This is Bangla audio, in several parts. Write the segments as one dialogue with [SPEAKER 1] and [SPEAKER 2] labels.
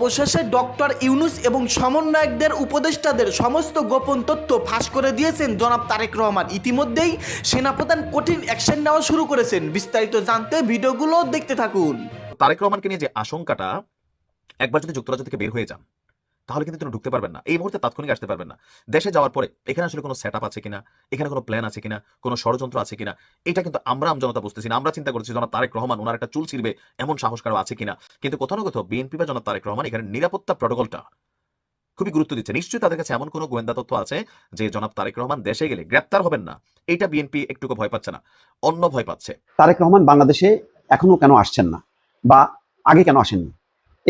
[SPEAKER 1] অবশেষে ডক্টর ইউনুস এবং সমন্বয়কদের উপদেষ্টাদের সমস্ত গোপন তথ্য ফাঁস করে দিয়েছেন জনাব তারেক রহমান। ইতিমধ্যেই সেনাপ্রধান কঠিন অ্যাকশন নেওয়া শুরু করেছেন। বিস্তারিত জানতে ভিডিওগুলো দেখতে থাকুন।
[SPEAKER 2] তারেক রহমানকে নিয়ে যে আশঙ্কাটা, একবার যদি যুক্তরাজ্য থেকে বের হয়ে যান তাহলে কিন্তু তিনি ঢুকতে পারবেন না। এই মুহূর্তে তাৎক্ষণিক আসতে পারবেন না। দেশে যাওয়ার পরে এখানে আসলে কোনো সেট আছে কিনা? এখানে কোনো প্ল্যান আছে কিনা? কোনো ষড়যন্ত্র আছে কিনা? এটা কিন্তু আমরা আমজনতা বুঝতেছি না। আমরা চিন্তা করছি জনাব তারেক রহমান ওনার একটা চুল ছিড়বে এমন সাহস কারও আছে কিনা? কিন্তু কোথাও না কোথাও বিএনপি বা জনাব তারেক রহমান এখানে নিরাপত্তা প্রটোকলটা খুবই গুরুত্ব দিচ্ছে। নিশ্চয়ই তাদের কাছে এমন কোনো গোয়েন্দা তথ্য আছে যে জনাব তারেক রহমান দেশে গেলে গ্রেপ্তার হবেন না। এটা বিএনপি একটুকু ভয় পাচ্ছে না। অন্য ভয় পাচ্ছে।
[SPEAKER 3] তারেক রহমান বাংলাদেশে এখনও কেন আসছেন না? বা আগে কেন আসেননি?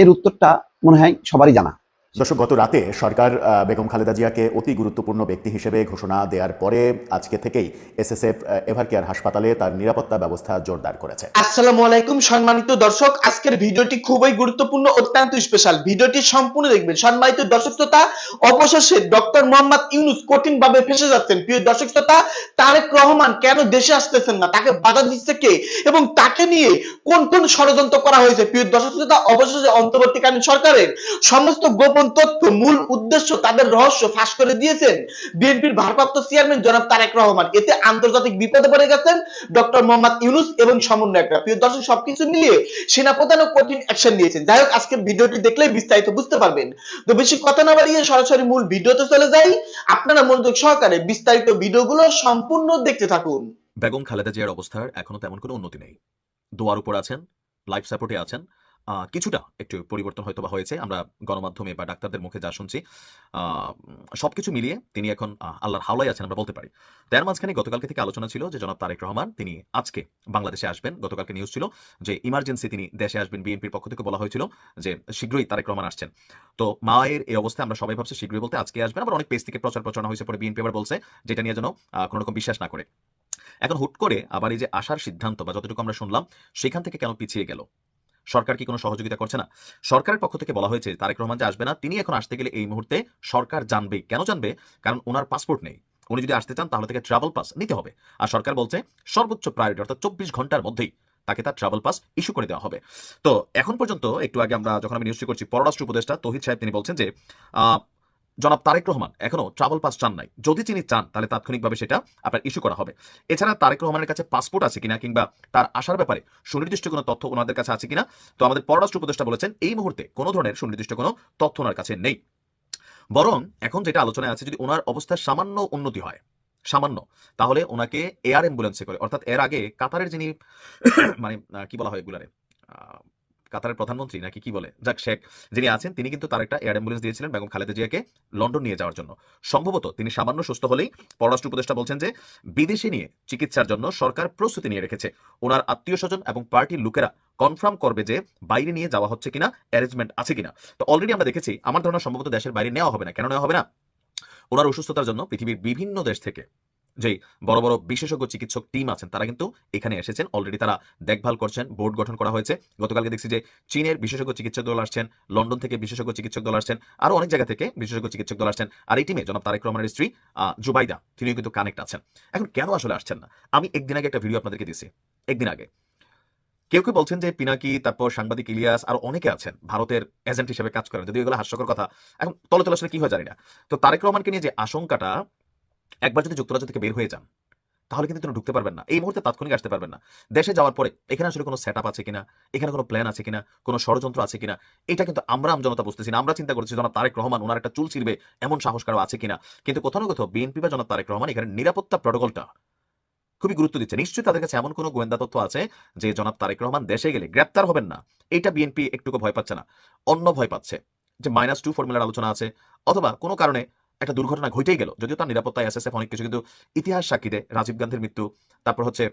[SPEAKER 3] এর উত্তরটা মনে হয় সবারই জানা।
[SPEAKER 4] দর্শক, গত রাতে সরকার বেগম খালেদা জিয়াকে অতি গুরুত্বপূর্ণ ব্যক্তি হিসেবে ঘোষণা দেওয়ার পরে আজকে থেকেই এসএসএফ এভার কেয়ার হাসপাতালে তার নিরাপত্তা ব্যবস্থা জোরদার করেছে।
[SPEAKER 5] আসসালামু আলাইকুম সম্মানিত দর্শক, আজকের ভিডিওটি খুবই গুরুত্বপূর্ণ, অত্যন্ত স্পেশাল ভিডিওটি সম্পূর্ণ দেখবেন। সম্মানিত দর্শক শ্রোতা, অবশেষে ডক্টর মোহাম্মদ ইউনুস কঠিন ভাবে ফেসে যাচ্ছেন। প্রিয় দর্শক শ্রোতা, তারেক রহমান কেন দেশে আসতেছেন না? তাকে বাধা দিচ্ছে কে? এবং তাকে নিয়ে কোন কোন ষড়যন্ত্র করা হয়েছে? প্রিয় দর্শক শ্রোতা, অবশেষে অন্তর্বর্তীকালীন সরকারের সমস্ত গোপন তথ্য, মূল উদ্দেশ্য তাদের রহস্য ফাঁস করে দিয়েছেন বিএনপির ভারপ্রাপ্ত চেয়ারম্যান জনাব তারেক রহমান। এতে আন্তর্জাতিক বিপদে পড়ে গেছেন ডক্টর মোহাম্মদ ইউনুস এবং সমন্বয়করা। প্রিয় দর্শক, সবকিছু মিলিয়ে সেনাপ্রধানও কঠিন অ্যাকশন নিয়েছেন। যাই হোক, আজকের ভিডিওটি দেখলে বিস্তারিত বুঝতে পারবেন। তো বেশি কথা না বাড়িয়ে সরাসরি মূল ভিডিওতে চলে যাই। আপনারা মনোযোগ সহকারে বিস্তারিত ভিডিওগুলো সম্পূর্ণ দেখতে থাকুন।
[SPEAKER 2] বেগম খালেদা জিয়ার অবস্থার এখনও তেমন কোনো উন্নতি নেই। দোয়ার উপর আছেন লাইফ সাপোর্টে আছেন কিছুটা একটু পরিবর্তন হয়তো বা হয়েছে। আমরা গণমাধ্যমে বা ডাক্তারদের মুখে যা শুনছি সব কিছু মিলিয়ে তিনি এখন আল্লাহর হাওলায় আছেন আমরা বলতে পারি। তার মাঝখানে গতকালকে থেকে আলোচনা ছিল যে জনাব তারেক রহমান, তিনি আজকে বাংলাদেশে আসবেন। গতকালকে নিউজ ছিল যে ইমার্জেন্সি তিনি দেশে আসবেন বিএনপির পক্ষ থেকে বলা হয়েছিল যে শীঘ্রই তারেক রহমান আসছেন। তো মায়ের এই অবস্থায় আমরা সবাই ভাবছি শীঘ্রই বলতে আজকে আসবেন। আবার অনেক পেজ থেকে প্রচার প্রচারণা হয়েছে পরে বিএনপি আবার বলছে যেটা নিয়ে যেন কোনো রকম বিশ্বাস না করে। এখন হুট করে আবার এই যে আসার সিদ্ধান্ত বা যতটুকু আমরা শুনলাম, সেখান থেকে কেন পিছিয়ে গেল? সরকার কি কোনো সহযোগিতা করছে না? সরকারের পক্ষ থেকে বলা হয়েছে, তারেক রহমান যে আসবে না, তিনি এখন আসতে গেলে এই মুহূর্তে সরকার জানবে। কেন জানবে? কারণ ওনার পাসপোর্ট নেই। উনি যদি আসতে চান, তাহলে থেকে ট্রাভেল পাস নিতে হবে। আর সরকার বলছে, সর্বোচ্চ প্রায়োরিটি অর্থাৎ চব্বিশ ঘণ্টার মধ্যেই তাকে তার ট্রাভেল পাস ইস্যু করে দেওয়া হবে। তো এখন পর্যন্ত, একটু আগে আমরা যখন আমি নিউজটি করছি, পররাষ্ট্র উপদেষ্টা তহিদ সাহেব তিনি বলছেন যে জনাব তারেক রহমান এখনও ট্রাভেল পাস চান নাই। যদি তিনি চান, তাহলে তাৎক্ষণিকভাবে সেটা আপনার ইস্যু করা হবে। এছাড়া তারেক রহমানের কাছে পাসপোর্ট আছে কিনা কিংবা তার আসার ব্যাপারে সুনির্দিষ্ট কোনো তথ্য ওনাদের কাছে আছে কিনা, তো আমাদের পররাষ্ট্র উপদেষ্টা বলেছেন, এই মুহূর্তে কোনো ধরনের সুনির্দিষ্ট কোনো তথ্য ওনার কাছে নেই। বরং এখন যেটা আলোচনায় আছে, যদি ওনার অবস্থার সামান্য উন্নতি হয়, সামান্য, তাহলে ওনাকে এয়ার অ্যাম্বুলেন্সে করে, অর্থাৎ এর আগে কাতারের যিনি মানে কি বলা হয় এগুলারে কাতারের প্রধানমন্ত্রী নাকি কি বলে? যাক, শেখ যিনি আছেন, তিনি কিন্তু তার একটা এয়ার অ্যাম্বুলেন্স দিয়েছিলেন বেগম খালেদা জিয়াকে লন্ডন নিয়ে যাওয়ার জন্য। সম্ভবত তিনি সামান্য সুস্থ হলেই পররাষ্ট্র উপদেষ্টা বলছেন যে, বিদেশে নিয়ে চিকিৎসার জন্য সরকার প্রস্তুতি নিয়ে রেখেছে। ওনার আত্মীয় স্বজন এবং পার্টির লোকেরা কনফার্ম করবে যে, বাইরে নিয়ে যাওয়া হচ্ছে কিনা, অ্যারেঞ্জমেন্ট আছে কিনা। তো অলরেডি আমরা দেখেছি, আমার ধারণা সম্ভবত দেশের বাইরে নেওয়া হবে না। কেন নেওয়া হবে না? ওনার অসুস্থতার জন্য পৃথিবীর বিভিন্ন দেশ থেকে যেই বড় বড় বিশেষজ্ঞ চিকিৎসক টিম আছেন, তারা কিন্তু এখানে এসেছেন। অলরেডি তারা দেখভাল করছেন, বোর্ড গঠন করা হয়েছে। গতকালকে দেখছি যে চীনের বিশেষজ্ঞ চিকিৎসক দল আসছেন, লন্ডন থেকে বিশেষজ্ঞ চিকিৎসক দল আসছেন, আরও অনেক জায়গা থেকে বিশেষজ্ঞ চিকিৎসক দল আসছেন। আর এই টিমে জনাব তারেক রহমানের স্ত্রী জুবাইদা, তিনিও কিন্তু কানেক্ট আছেন। এখন কেন আসলে আসছেন না? আমি একদিন আগে একটা ভিডিও আপনাদেরকে দিয়েছি, একদিন আগে। কেউ কেউ বলছেন যে পিনাকি, তারপর সাংবাদিক ইলিয়াস, আর অনেকে আছেন, ভারতের এজেন্ট হিসেবে কাজ করেন যদি এগুলো হাস্যকর কথা। এখন তলে তলে আসলে কি হয় জানি না। তো তারেক রহমানকে নিয়ে যে আশঙ্কাটা একবার যদি যুক্তরাজ্য থেকে বের হয়ে যান, তাহলে কিন্তু তিনি ঢুকতে পারবেন না। এই মুহূর্তে তাৎক্ষণিক আসতে পারবেন না। দেশে যাওয়ার পরে এখানে আসলে কোনো সেট আছে কিনা, এখানে কোনো প্ল্যান আছে কিনা, কোনো ষড়যন্ত্র আছে কিনা, এটা কিন্তু আমরা আমজনতা বুঝতেছি না। আমরা চিন্তা করছি জনাব তারেক রহমান ওনার একটা চুল ছিড়বে, এমন সাহস কারও আছে কিনা? কিন্তু কোথাও না কোথাও বিএনপি বা জনাব তারেক রহমান এখানে নিরাপত্তা প্রটোকলটা খুবই গুরুত্ব দিচ্ছে। নিশ্চয়ই তাদের কাছে এমন কোনো গোয়েন্দা তথ্য আছে যে জনাব তারেক রহমান দেশে গেলে গ্রেপ্তার হবেন না। এটা বিএনপি একটুকু ভয় পাচ্ছে না। অন্য ভয় পাচ্ছে যে মাইনাস টু ফর্মুলার আলোচনা আছে, অথবা কোনো কারণে একটা দুর্ঘটনা ঘটেই গেল। যদিও তার নিরাপত্তায় এসএসএফ অনেক কিছু, কিন্তু ইতিহাস সাক্ষী দেয় রাজীব গান্ধীর মৃত্যু, তারপর হচ্ছে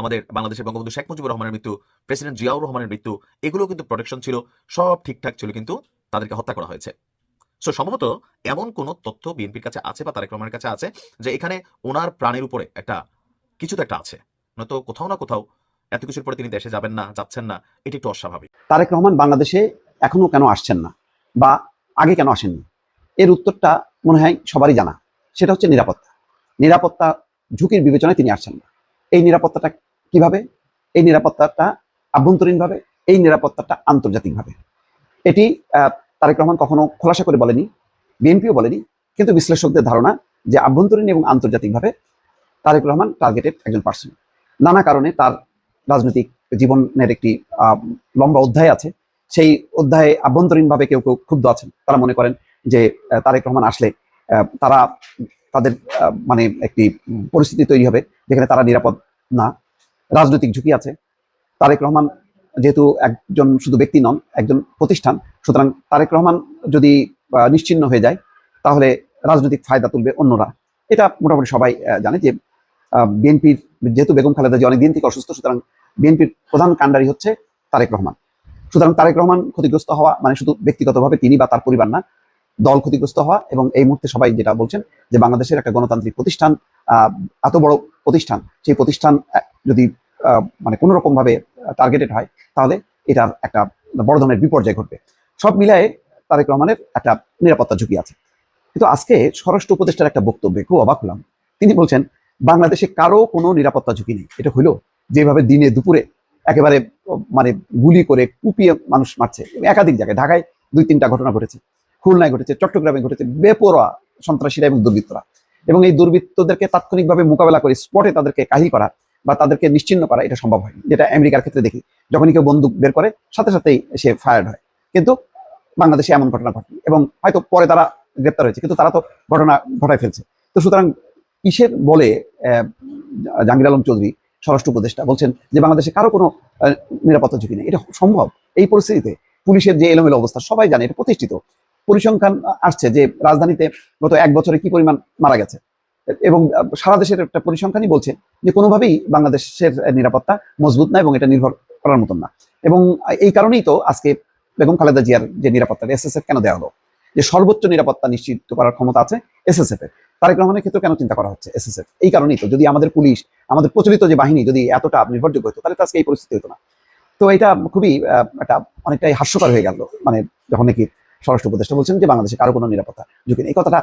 [SPEAKER 2] আমাদের বাংলাদেশের বঙ্গবন্ধু শেখ মুজিবুর রহমানের মৃত্যু, প্রেসিডেন্ট জিয়াউর রহমানের মৃত্যু, এগুলো কিন্তু প্রোটেকশন ছিল, সব ঠিকঠাক ছিল, কিন্তু তাদেরকে হত্যা করা হয়েছে। সো সম্ভবত এমন কোনো তথ্য বিএনপির কাছে আছে বা তারেক রহমানের কাছে আছে, যে এখানে ওনার প্রাণের উপরে একটা কিছু তো একটা আছে। নয়তো কোথাও না কোথাও এত কিছুর পরে তিনি দেশে যাবেন না, যাচ্ছেন না, এটি একটু অস্বাভাবিক।
[SPEAKER 3] তারেক রহমান বাংলাদেশে এখনও কেন আসছেন না? বা আগে কেন আসেননি? এর উত্তরটা মনে হয় সবারই জানা। সেটা হচ্ছে নিরাপত্তা। নিরাপত্তা ঝুঁকির বিবেচনায় তিনি আসছেন না। এই নিরাপত্তাটা কীভাবে? এই নিরাপত্তাটা আভ্যন্তরীণভাবে, এই নিরাপত্তাটা আন্তর্জাতিকভাবে। এটি তারেক রহমান কখনো খোলাসা করে বলেনি, বিএনপিও বলেনি, কিন্তু বিশ্লেষকদের ধারণা যে আভ্যন্তরীণ এবং আন্তর্জাতিকভাবে তারেক রহমান টার্গেটেড একজন পার্সন নানা কারণে তার রাজনৈতিক জীবনের একটি লম্বা অধ্যায় আছে। সেই অধ্যায়ে আভ্যন্তরীণভাবে কেউ কেউ ক্ষুব্ধ আছেন। তারা মনে করেন যে তারেক রহমান আসলে তারা তাদের মানে একটি পরিস্থিতি তৈরি হবে যেখানে তারা নিরাপদ না। রাজনৈতিক ঝুঁকি আছে। তারেক রহমান যেহেতু একজন শুধু ব্যক্তি নন একজন প্রতিষ্ঠান সুতরাং তারেক রহমান যদি আহ, নিশ্চিহ্ন হয়ে যায় তাহলে রাজনৈতিক ফায়দা তুলবে অন্যরা। এটা মোটামুটি সবাই জানে যে বিএনপির যেহেতু বেগম খালেদা জিয়া অনেকদিন থেকে অসুস্থ সুতরাং বিএনপির প্রধান কাণ্ডারি হচ্ছে তারেক রহমান। সুতরাং তারেক রহমান ক্ষতিগ্রস্ত হওয়া মানে শুধু ব্যক্তিগতভাবে তিনি বা তার পরিবার না দল ক্ষতিগ্রস্ত হওয়া এবং এই মুহূর্তে সবাই যেটা বলছেন যে বাংলাদেশের একটা গণতান্ত্রিক প্রতিষ্ঠান এত বড় প্রতিষ্ঠান, সেই প্রতিষ্ঠান যদি মানে কোনো রকম ভাবে টার্গেটেড হয়, তাহলে এটার একটা বড় ধরনের বিপর্যয় ঘটবে। সব মিলায়ে তারেক রহমানের একটা নিরাপত্তা ঝুঁকি আছে। কিন্তু আজকে স্বরাষ্ট্র উপদেষ্টার একটা বক্তব্যে খুব অবাক হলাম। তিনি বলছেন, বাংলাদেশে কারও কোনো নিরাপত্তা ঝুঁকি নেই। এটা হইল যেভাবে দিনে দুপুরে একেবারে মানে গুলি করে কুপিয়ে মানুষ মারছে। একাধিক জায়গায়, ঢাকায় দুই তিনটা ঘটনা ঘটেছে। খুলনায় ঘটেছে, চট্টগ্রামে ঘটেছে, বেপরোয়া সন্ত্রাসীরা এবং দুর্বৃত্তরা। এবং এই দুর্বৃত্তদেরকে তাৎক্ষণিকভাবে মোকাবেলা করে স্পটে তাদেরকে কাহিল করা বা তাদেরকে নিশ্চিন্ন করা এটা সম্ভব হয় যেটা আমেরিকার ক্ষেত্রে দেখি। যখনই কেউ বন্দুক বের করে, সাথে সাথেই সে ফায়ার্ড হয়। কিন্তু বাংলাদেশে এমন ঘটনা ঘটেনি এবং হয়তো পরে তারা গ্রেপ্তার হয়েছে, কিন্তু তারা তো ঘটনা ঘটায় ফেলছে। তো সুতরাং কিসের বলে জাহাঙ্গীর আলম চৌধুরী, স্বরাষ্ট্র উপদেষ্টা, বলছেন যে বাংলাদেশে কারও কোনো নিরাপত্তা ঝুঁকি নেই। এটা সম্ভব। এই পরিস্থিতিতে পুলিশের যে এলোমেলো অবস্থা, সবাই জানে এটা প্রতিষ্ঠিত। পরিসংখ্যান আসছে যে রাজধানীতে গত এক বছরে কি পরিমাণ মারা গেছে। এবং সারা দেশের একটা পরিসংখ্যানই বলছে যে কোনোভাবেই বাংলাদেশের নিরাপত্তা মজবুত না এবং এটা নির্ভর করার মতন না। এবং এই কারণেই তো আজকে বেগম খালেদা জিয়ার যে নিরাপত্তা এসএসএফ কেন দেওয়া হলো? যে সর্বোচ্চ নিরাপত্তা নিশ্চিত করার ক্ষমতা আছে এসএসএফ এর। তারেক রহমানের ক্ষেত্রে কেন চিন্তা করা হচ্ছে এসএসএফ? এই কারণেই তো যদি আমাদের পুলিশ, আমাদের প্রচলিত যে বাহিনী যদি এতটা নির্ভরযোগ্য হতো, তাহলে তো আজকে এই পরিস্থিতি হতো না। তো এটা খুবই একটা অনেকটাই হাস্যকর হয়ে গেল। মানে যখন নাকি স্বরাষ্ট্র উপদেষ্টা বলছেন যে বাংলাদেশে কারও কোনো নিরাপত্তা ঝুঁকি নেই। এই কথাটা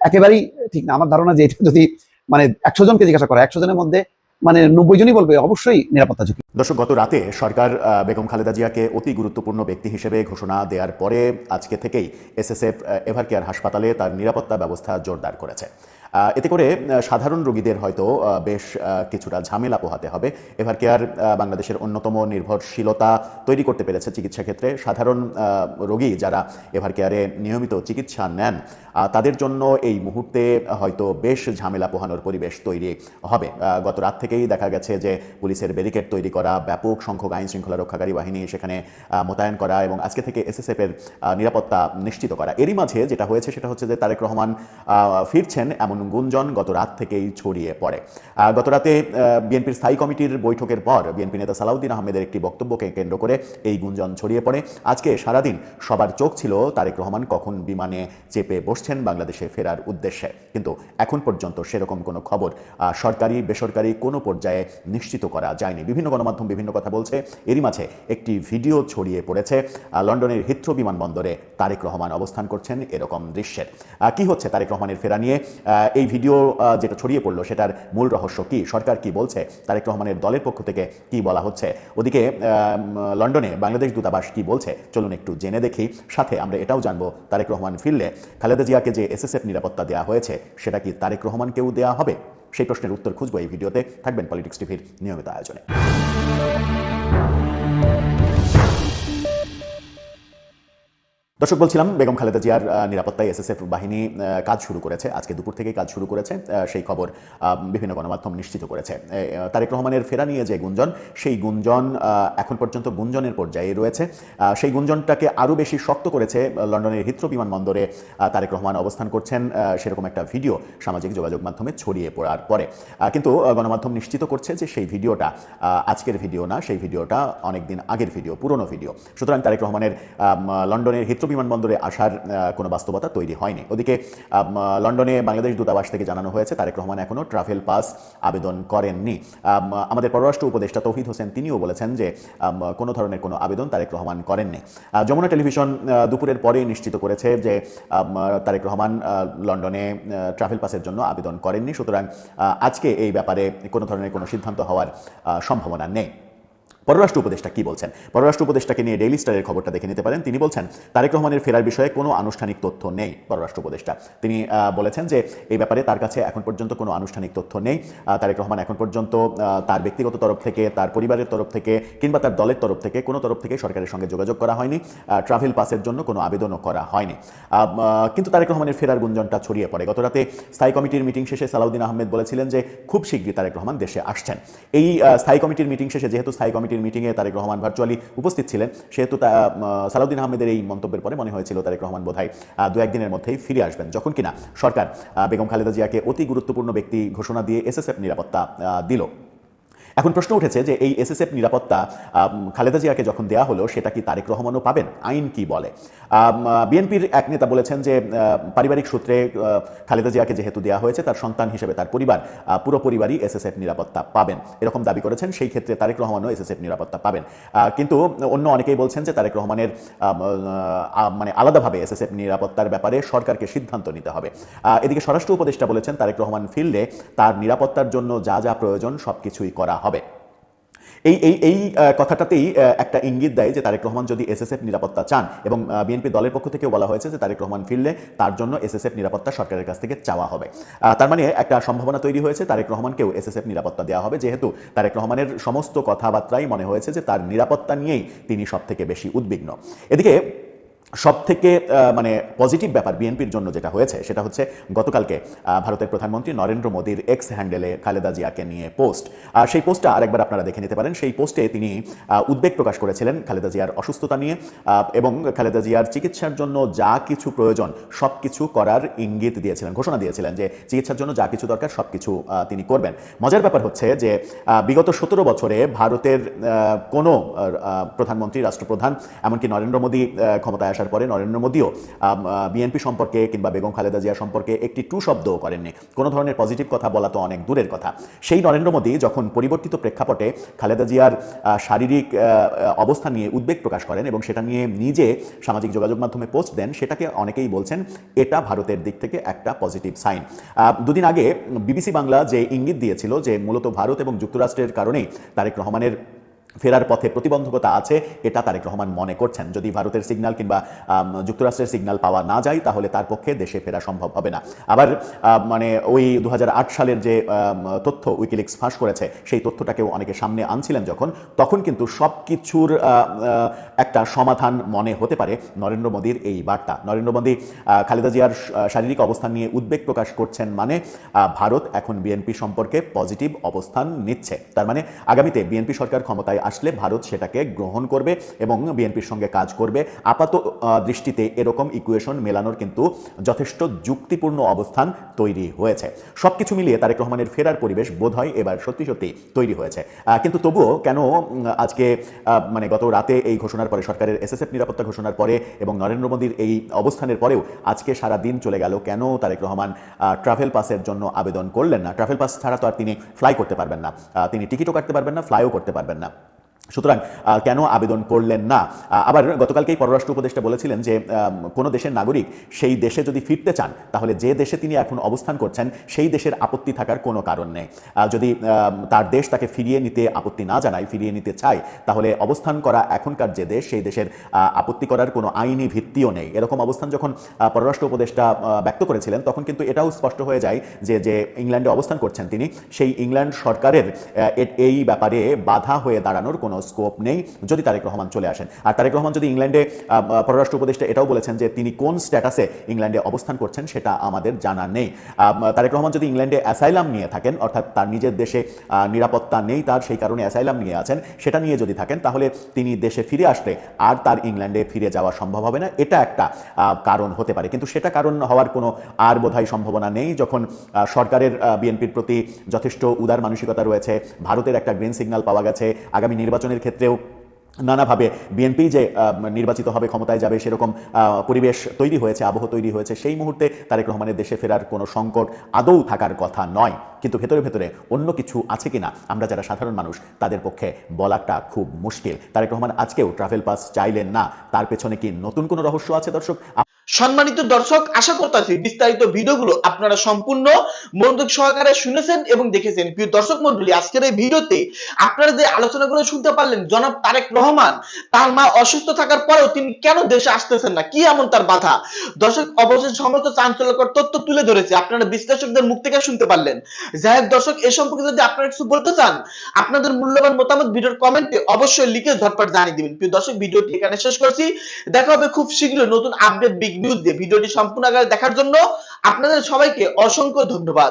[SPEAKER 3] একেবারেই ঠিক না। আমার ধারণা যে এটা যদি মানে একশো জনকে জিজ্ঞাসা করে একশো জনের মধ্যে মানে নব্বই জনই বলবে অবশ্যই নিরাপত্তা ঝুঁকি।
[SPEAKER 4] দর্শক, গত রাতে সরকার বেগম খালেদা জিয়াকে অতি গুরুত্বপূর্ণ ব্যক্তি হিসেবে ঘোষণা দেওয়ার পরে আজকে থেকেই এসএসএফ এভার কেয়ার হাসপাতালে তার নিরাপত্তা ব্যবস্থা জোরদার করেছে। এতে করে সাধারণ রোগীদের হয়তো বেশ কিছুটা ঝামেলা পোহাতে হবে। এভার কেয়ার বাংলাদেশের অন্যতম নির্ভরশীলতা তৈরি করতে পেরেছে চিকিৎসা ক্ষেত্রে। সাধারণ রোগী যারা এভার কেয়ারে নিয়মিত চিকিৎসা নেন তাদের জন্য এই মুহূর্তে হয়তো বেশ ঝামেলা পোহানোর পরিবেশ তৈরি হবে। গত রাত থেকেই দেখা গেছে যে পুলিশের ব্যারিকেড তৈরি করা, ব্যাপক সংখ্যক আইন শৃঙ্খলা রক্ষাকারী বাহিনী সেখানে মোতায়েন করা এবং আজকে থেকে এসএসএফ এর নিরাপত্তা নিশ্চিত করা। এরই মাঝে যেটা হয়েছে সেটা হচ্ছে যে তারেক রহমান ফিরছেন এমন গুঞ্জন গত রাত থেকেই ছড়িয়ে পড়ে। গত রাতে বিএনপির স্থায়ী কমিটির বৈঠকের পর বিএনপি নেতা সালাউদ্দিন আহমেদের একটি বক্তব্যকে কেন্দ্র করে এই গুঞ্জন ছড়িয়ে পড়ে। আজকে সারাদিন সবার চোখ ছিল তারেক রহমান কখন বিমানে চেপে বসছেন বাংলাদেশে ফেরার উদ্দেশ্যে। কিন্তু এখন পর্যন্ত সেরকম কোনো খবর সরকারি, বেসরকারি কোনো পর্যায়ে নিশ্চিত করা যায়নি। বিভিন্ন গণমাধ্যম বিভিন্ন কথা বলছে। এরই মাঝে একটি ভিডিও ছড়িয়ে পড়েছে। লন্ডনের হিথ্রো বিমানবন্দরে তারেক রহমান অবস্থান করছেন এরকম দৃশ্যের। কি হচ্ছে তারেক রহমানের ফেরা নিয়ে? এই ভিডিও যেটা ছড়িয়ে পড়ল, সেটার মূল রহস্য কি? সরকার কি বলছে? তারেক রহমানের দলের পক্ষ থেকে কি বলা হচ্ছে? ওদিকে লন্ডনে বাংলাদেশ দূতাবাস কি বলছে? চলুন একটু জেনে দেখি। সাথে আমরা এটাও জানব তারেক রহমান ফিরলে। খালেদা জিয়াকে যে এসএসএফ নিরাপত্তা দেওয়া হয়েছে, সেটা কি তারেক রহমানকেও দেওয়া হবে? সেই প্রশ্নের উত্তর খুঁজবো এই ভিডিওতে। থাকবেন পলিটিক্স টিভির নিয়মিত আয়োজনে। দর্শক, বলছিলাম বেগম খালেদা জিয়ার নিরাপত্তায় এসএসএফ বাহিনী কাজ শুরু করেছে। আজকে দুপুর থেকেই কাজ শুরু করেছে। সেই খবর বিভিন্ন গণমাধ্যম নিশ্চিত করেছে। তারেক রহমানের ফেরা নিয়ে যে গুঞ্জন, সেই গুঞ্জন এখন পর্যন্ত গুঞ্জনের পর্যায়ে রয়েছে। সেই গুঞ্জনটাকে আরও বেশি শক্ত করেছে লন্ডনের হিথ্রো বিমানবন্দরে তারেক রহমান অবস্থান করছেন সেরকম একটা ভিডিও সামাজিক যোগাযোগ মাধ্যমে ছড়িয়ে পড়ার পরে। কিন্তু গণমাধ্যম নিশ্চিত করছে যে সেই ভিডিওটা আজকের ভিডিও না, সেই ভিডিওটা অনেকদিন আগের ভিডিও, পুরনো ভিডিও। সুতরাং তারেক রহমানের লন্ডনের হিথ্রো বিমানবন্দরে আসার কোনো বাস্তবতা তৈরি হয়নি। ওদিকে লন্ডনে বাংলাদেশ দূতাবাস থেকে জানানো হয়েছে, তারেক রহমান এখনও ট্রাভেল পাস আবেদন করেননি। আমাদের পররাষ্ট্র উপদেষ্টা তৌহিদ হোসেন তিনিও বলেছেন যে কোনো ধরনের কোনো আবেদন তারেক রহমান করেননি। যমুনা টেলিভিশন দুপুরের পরে নিশ্চিত করেছে যে তারেক রহমান লন্ডনে ট্রাভেল পাসের জন্য আবেদন করেননি। সুতরাং আজকে এই ব্যাপারে কোনো ধরনের কোনো সিদ্ধান্ত হওয়ার সম্ভাবনা নেই। পররাষ্ট্র উপদেষ্টা কি বলছেন? পররাষ্ট্র উপদেষ্টাকে নিয়ে ডেইলি স্টারের খবরটা দেখে নিতে পারেন। তিনি বলছেন, তারেক রহমানের ফেরার বিষয়ে কোনো আনুষ্ঠানিক তথ্য নেই পররাষ্ট্র উপদেষ্টা। তিনি বলেছেন যে এই ব্যাপারে তার কাছে এখন পর্যন্ত কোনো আনুষ্ঠানিক তথ্য নেই। তারেক রহমান এখন পর্যন্ত তার ব্যক্তিগত তরফ থেকে, তার পরিবারের তরফ থেকে কিংবা তার দলের তরফ থেকে কোনো তরফ থেকে সরকারের সঙ্গে যোগাযোগ করা হয়নি। ট্রাভেল পাসের জন্য কোনো আবেদনও করা হয়নি। কিন্তু তারেক রহমানের ফেরার গুঞ্জনটা ছড়িয়ে পড়ে। গত রাতে স্থায়ী কমিটির মিটিং শেষে সালাউদ্দিন আহমেদ বলেছিলেন যে, খুব শীঘ্রই তারেক রহমান দেশে আসছেন। এই স্থায়ী কমিটির মিটিং শেষে যেহেতু স্থায়ী কমিটির মিটিংয়ে তারেক রহমান ভার্চুয়ালি উপস্থিত ছিলেন। সেহেতু তা, সালাউদ্দিন আহমেদের এই মন্তব্যের পরে মনে হয়েছিল তারেক রহমান বোধহয় দু একদিনের মধ্যেই ফিরে আসবেন। যখন কিনা সরকার বেগম খালেদা জিয়াকে অতি গুরুত্বপূর্ণ ব্যক্তি ঘোষণা দিয়ে এসএসএফ নিরাপত্তা দিল। এখন প্রশ্ন উঠেছে যে এই এসএসএফ নিরাপত্তা খালেদা জিয়াকে যখন দেয়া হলো, সেটা কি তারেক রহমানও পাবেন? আইন কি বলে? বিএনপির এক নেতা বলেছেন যে পারিবারিক সূত্রে খালেদা জিয়াকে যেহেতু দেওয়া হয়েছে, তার সন্তান হিসেবে তার পরিবার পুরো পরিবারই এসএসএফ নিরাপত্তা পাবেন। এরকম দাবি করেছেন, সেই ক্ষেত্রে তারেক রহমানও এসএসএফ নিরাপত্তা পাবেন। কিন্তু অন্য অনেকেই বলছেন যে, তারেক রহমানের মানে আলাদাভাবে এসএসএফ নিরাপত্তার ব্যাপারে সরকারকে সিদ্ধান্ত নিতে হবে। এদিকে স্বরাষ্ট্র উপদেষ্টা বলেছেন, তারেক রহমান ফিল্ডে তার নিরাপত্তার জন্য যা যা প্রয়োজন সবকিছুই করা হবে। এই এই এই কথাটাতেই একটা ইঙ্গিত দেয় যে তারেক রহমান যদি এসএসএফ নিরাপত্তা চান এবং বিএনপি দলের পক্ষ থেকেও বলা হয়েছে যে তারেক রহমান ফিরলে তার জন্য এসএসএফ নিরাপত্তা সরকারের কাছ থেকে চাওয়া হবে। তার মানে একটা সম্ভাবনা তৈরি হয়েছে, তারেক রহমানকেও এসএসএফ নিরাপত্তা দেওয়া হবে। যেহেতু তারেক রহমানের সমস্ত কথাবার্তাই মনে হয়েছে যে তার নিরাপত্তা নিয়েই তিনি সব থেকে বেশি উদ্বিগ্ন। এদিকে সব থেকে মানে পজিটিভ ব্যাপার বিএনপির জন্য যেটা হয়েছে, সেটা হচ্ছে গতকালকে ভারতের প্রধানমন্ত্রী নরেন্দ্র মোদীর এক্স হ্যান্ডেলে খালেদা জিয়াকে নিয়ে পোস্ট আর সেই পোস্টটা আরেকবার আপনারা দেখে নিতে পারেন। সেই পোস্টে তিনি উদ্বেগ প্রকাশ করেছিলেন খালেদা জিয়ার অসুস্থতা নিয়ে এবং খালেদা জিয়ার চিকিৎসার জন্য যা কিছু প্রয়োজন সব কিছু করার ইঙ্গিত দিয়েছিলেন, ঘোষণা দিয়েছিলেন যে চিকিৎসার জন্য যা কিছু দরকার সব কিছু তিনি করবেন। মজার ব্যাপার হচ্ছে যে বিগত সতেরো বছরে ভারতের কোনো প্রধানমন্ত্রী, রাষ্ট্রপ্রধান, এমনকি নরেন্দ্র মোদী ক্ষমতায় আসার পরে নরেন্দ্র মোদীও বিএনপি সম্পর্কে কিংবা বেগম খালেদা জিয়া সম্পর্কে একটি টু শব্দও করেননি। কোনো ধরনের পজিটিভ কথা বলা তো অনেক দূরের কথা। সেই নরেন্দ্র মোদী যখন পরিবর্তিত প্রেক্ষাপটে খালেদা জিয়ার শারীরিক অবস্থা নিয়ে উদ্বেগ প্রকাশ করেন এবং সেটা নিয়ে নিজে সামাজিক যোগাযোগ মাধ্যমে পোস্ট দেন, সেটাকে অনেকেই বলছেন এটা ভারতের দিক থেকে একটা পজিটিভ সাইন। দুদিন আগে বিবিসি বাংলা যে ইঙ্গিত দিয়েছিল যে মূলত ভারত এবং যুক্তরাষ্ট্রের কারণেই তারেক রহমানের ফেরার পথে প্রতিবন্ধকতা আছে, এটা তারেক রহমান মনে করছেন। যদি ভারতের সিগন্যাল কিংবা যুক্তরাষ্ট্রের সিগন্যাল পাওয়া না যায়, তাহলে তার পক্ষে দেশে ফেরা সম্ভব হবে না। আবার মানে ওই দু হাজার আট সালের যে তথ্য উইকিলিক্স ফাঁস করেছে, সেই তথ্যটাকেও অনেকে সামনে আনছিলেন যখন, তখন কিন্তু সব কিছুর একটা সমাধান মনে হতে পারে নরেন্দ্র মোদীর এই বার্তা। নরেন্দ্র মোদী খালেদা জিয়ার শারীরিক অবস্থান নিয়ে উদ্বেগ প্রকাশ করছেন মানে ভারত এখন বিএনপি সম্পর্কে পজিটিভ অবস্থান নিচ্ছে। তার মানে আগামীতে বিএনপি সরকার ক্ষমতায় আসলে ভারত সেটাকে গ্রহণ করবে এবং বিএনপির সঙ্গে কাজ করবে। আপাত দৃষ্টিতে এরকম ইকুয়েশন মেলানোর কিন্তু যথেষ্ট যুক্তিপূর্ণ অবস্থান তৈরি হয়েছে। সব কিছু মিলিয়ে তারেক রহমানের ফেরার পরিবেশ বোধহয় এবার সত্যি সত্যি তৈরি হয়েছে। কিন্তু তবুও কেন আজকে মানে গত রাতে এই ঘোষণার পরে, সরকারের এসএসএফ নিরাপত্তা ঘোষণার পরে এবং নরেন্দ্র মোদীর এই অবস্থানের পরেও আজকে সারা দিন চলে গেল, কেন তারেক রহমান ট্রাভেল পাসের জন্য আবেদন করলেন না? ট্রাভেল পাস ছাড়া তো আর তিনি ফ্লাই করতে পারবেন না। তিনি টিকিটও কাটতে পারবেন না ফ্লাইও করতে পারবেন না। সুতরাং কেন আবেদন করলেন না? আবার গতকালকেই পররাষ্ট্র উপদেষ্টা বলেছিলেন যে কোনো দেশের নাগরিক সেই দেশে যদি ফিরতে চান, তাহলে যে দেশে তিনি এখন অবস্থান করছেন, সেই দেশের আপত্তি থাকার কোনো কারণ নেই। যদি তার দেশ তাকে ফিরিয়ে নিতে আপত্তি না জানায়, ফিরিয়ে নিতে চায়, তাহলে অবস্থান করা এখনকার যে দেশ, সেই দেশের আপত্তি করার কোনো আইনি ভিত্তিও নেই। এরকম অবস্থান যখন পররাষ্ট্র উপদেষ্টা ব্যক্ত করেছিলেন, তখন কিন্তু এটাও স্পষ্ট হয়ে যায় যে যে ইংল্যান্ডে অবস্থান করছেন তিনি, সেই ইংল্যান্ড সরকারের এই ব্যাপারে বাধা হয়ে দাঁড়ানোর স্কোপ নেই যদি তারেক রহমান চলে আসেন। আর তারেক রহমান যদি ইংল্যান্ডে পররাষ্ট্র উপদেষ্টা এটাও বলেছেন যে তিনি কোন স্ট্যাটাসে ইংল্যান্ডে অবস্থান করছেন সেটা আমাদের জানা নেই। তারেক রহমান যদি ইংল্যান্ডে অ্যাসাইলাম নিয়ে থাকেন, অর্থাৎ তার নিজের দেশে নিরাপত্তা নেই, তার সেই কারণে অ্যাসাইলাম নিয়ে আছেন, সেটা নিয়ে যদি থাকেন, তাহলে তিনি দেশে ফিরে আসলে আর তার ইংল্যান্ডে ফিরে যাওয়া সম্ভব হবে না। এটা একটা কারণ হতে পারে। কিন্তু সেটা কারণ হওয়ার কোনো আর বোধহয় সম্ভাবনা নেই। যখন সরকারের বিএনপির প্রতি যথেষ্ট উদার মানসিকতা রয়েছে, ভারতের একটা গ্রিন সিগন্যাল পাওয়া গেছে, আগামী নির্বাচনের ক্ষেত্রেও নানাভাবে বিএনপি যে নির্বাচিত হবে, ক্ষমতায় যাবে, সেরকম পরিবেশ তৈরি হয়েছে, আবহ তৈরি হয়েছে, সেই মুহূর্তে তারেক রহমানের দেশে ফেরার কোনো সংকট আদৌ থাকার কথা নয়। কিন্তু ভেতরে ভেতরে অন্য কিছু আছে কিনা, আমরা যারা সাধারণ মানুষ, তাদের পক্ষে বলাটা খুব মুশকিল। তারেক রহমান আজকেও ট্রাভেল পাস চাইলেন না, তার পেছনে কি নতুন কোনো রহস্য আছে দর্শক?
[SPEAKER 5] সম্মানিত দর্শক, আশা করতেছি বিস্তারিত ভিডিওগুলো আপনারা সম্পূর্ণ মনোযোগ সহকারে শুনেছেন এবং দেখেছেন। প্রিয় দর্শক মন্ডলী, আজকের এই ভিডিওতে আপনারা যে আলোচনাগুলো শুনতে পারলেন, জনাব তারেক রহমান, তার মা অসুস্থ থাকার পরেও তিনি কেন দেশে আসতেছেন না? কি এমন তার বাধা? দর্শক অবশ্যই সমস্ত চাঞ্চল্যকর তথ্য তুলে ধরেছে। আপনারা বিশ্লেষকদের মুখ থেকে শুনতে পারলেন। যাই হোক দর্শক, এ সম্পর্কে যদি আপনারা কিছু বলতে চান, আপনাদের মূল্যবান মতামত ভিডিওর কমেন্টে অবশ্যই লিখে ঝটপট জানিয়ে দিবেন। প্রিয় দর্শক, ভিডিওটি এখানে শেষ করছি। দেখা হবে খুব শীঘ্রই নতুন আপডেট বিগ নিউজ দিয়ে ভিডিওটি সম্পূর্ণ আকারে দেখার জন্য আপনাদের সবাইকে অসংখ্য ধন্যবাদ।